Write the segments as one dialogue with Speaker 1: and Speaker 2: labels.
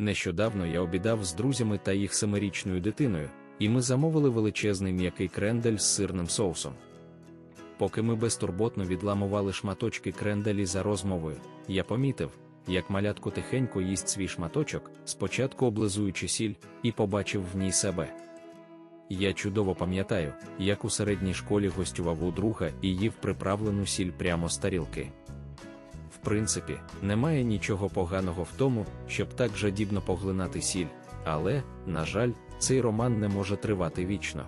Speaker 1: Нещодавно я обідав з друзями та їх семирічною дитиною, і ми замовили величезний м'який крендель з сирним соусом. Поки ми безтурботно відламували шматочки кренделі за розмовою, я помітив, як малятко тихенько їсть свій шматочок, спочатку облизуючи сіль, і побачив в ній себе. Я чудово пам'ятаю, як у середній школі гостював у друга і їв приправлену сіль прямо з тарілки. Принципі, немає нічого поганого в тому, щоб так жадібно поглинати сіль, але, на жаль, цей роман не може тривати вічно.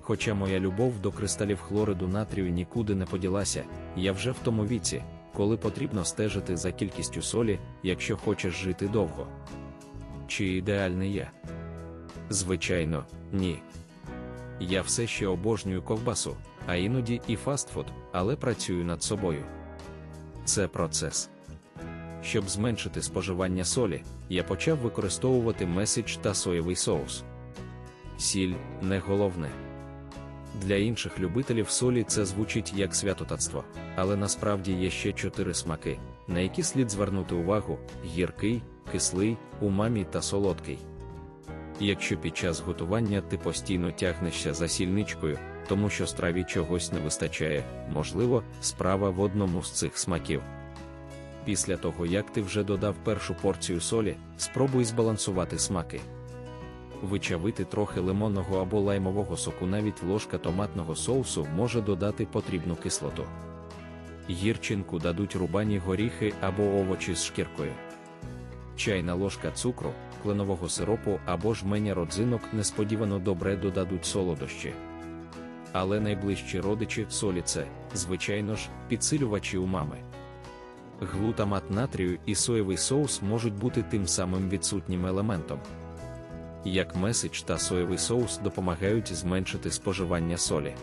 Speaker 1: Хоча моя любов до кристалів хлориду натрію нікуди не поділася, я вже в тому віці, коли потрібно стежити за кількістю солі, якщо хочеш жити довго. Чи ідеальний я? Звичайно, ні. Я все ще обожнюю ковбасу, а іноді і фастфуд, але працюю над собою. Це процес. Щоб зменшити споживання солі, я почав використовувати меседж та соєвий соус. Сіль не головне. Для інших любителів солі це звучить як святотатство, але насправді є ще чотири смаки, на які слід звернути увагу: гіркий, кислий, умамі та солодкий. Якщо під час готування ти постійно тягнешся за сільничкою, тому що страві чогось не вистачає, можливо, справа в одному з цих смаків. Після того, як ти вже додав першу порцію солі, спробуй збалансувати смаки. Вичавити трохи лимонного або лаймового соку, навіть ложка томатного соусу може додати потрібну кислоту. Гірчинку дадуть рубані горіхи або овочі з шкіркою. Чайна ложка цукру, кленового сиропу або жменя родзинок несподівано добре додадуть солодощі. Але найближчі родичі солі це, звичайно ж, підсилювачі умами. Глутамат натрію і соєвий соус можуть бути тим самим відсутнім елементом. Як меседж та соєвий соус допомагають зменшити споживання солі.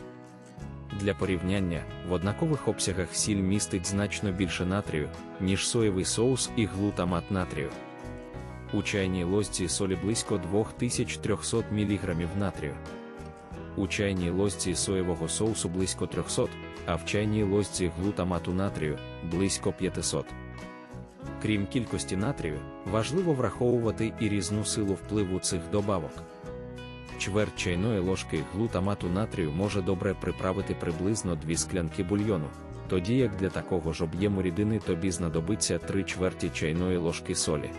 Speaker 1: Для порівняння, в однакових обсягах сіль містить значно більше натрію, ніж соєвий соус і глутамат натрію. У чайній ложці солі близько 2300 мг натрію. У чайній ложці соєвого соусу близько 300, а в чайній ложці глутамату натрію близько 500. Крім кількості натрію, важливо враховувати і різну силу впливу цих добавок. Чверть чайної ложки глутамату натрію може добре приправити приблизно 2 склянки бульйону, тоді як для такого ж об'єму рідини тобі знадобиться 3 чверті чайної ложки солі.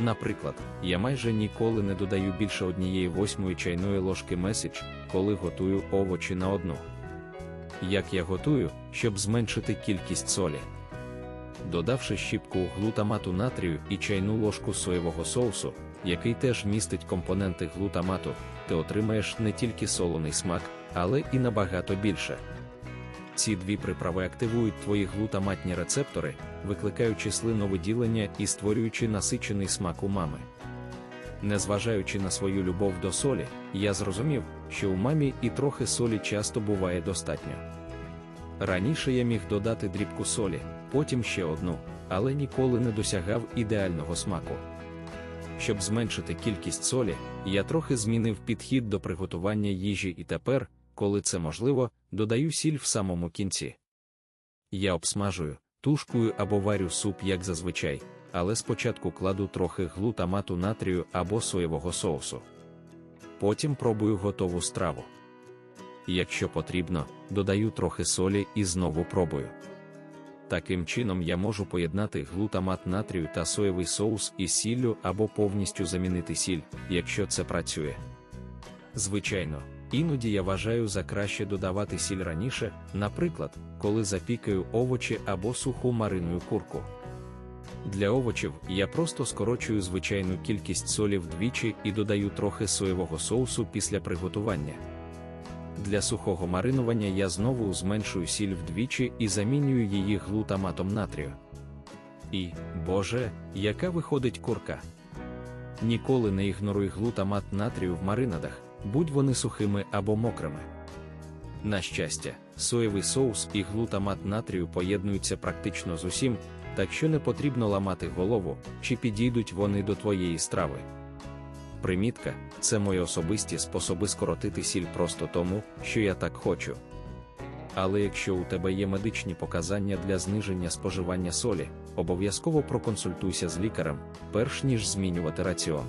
Speaker 1: Наприклад, я майже ніколи не додаю більше однієї восьмої чайної ложки меседж, коли готую овочі на одну. Як я готую, щоб зменшити кількість солі. Додавши щіпку глутамату натрію і чайну ложку соєвого соусу, який теж містить компоненти глутамату, ти отримаєш не тільки солоний смак, але і набагато більше. Ці дві приправи активують твої глутаматні рецептори, викликаючи слиновиділення і створюючи насичений смак умами. Незважаючи на свою любов до солі, я зрозумів, що у мамі і трохи солі часто буває достатньо. Раніше я міг додати дрібку солі, потім ще одну, але ніколи не досягав ідеального смаку. Щоб зменшити кількість солі, я трохи змінив підхід до приготування їжі і тепер, коли це можливо, додаю сіль в самому кінці. Я обсмажую, тушкую або варю суп, як зазвичай, але спочатку кладу трохи глутамату натрію або соєвого соусу. Потім пробую готову страву. Якщо потрібно, додаю трохи солі і знову пробую. Таким чином я можу поєднати глутамат натрію та соєвий соус із сіллю або повністю замінити сіль, якщо це працює. Звичайно, іноді я вважаю за краще додавати сіль раніше, наприклад, коли запікаю овочі або суху мариную курку. Для овочів я просто скорочую звичайну кількість солі вдвічі і додаю трохи соєвого соусу після приготування. Для сухого маринування я знову зменшую сіль вдвічі і замінюю її глутаматом натрію. І, Боже, яка виходить курка! Ніколи не ігноруй глутамат натрію в маринадах, будь вони сухими або мокрими. На щастя, соєвий соус і глутамат натрію поєднуються практично з усім, так що не потрібно ламати голову, чи підійдуть вони до твоєї страви. Примітка це мої особисті способи скоротити сіль просто тому, що я так хочу. Але якщо у тебе є медичні показання для зниження споживання солі, Обов'язково проконсультуйся з лікарем, перш ніж змінювати раціон.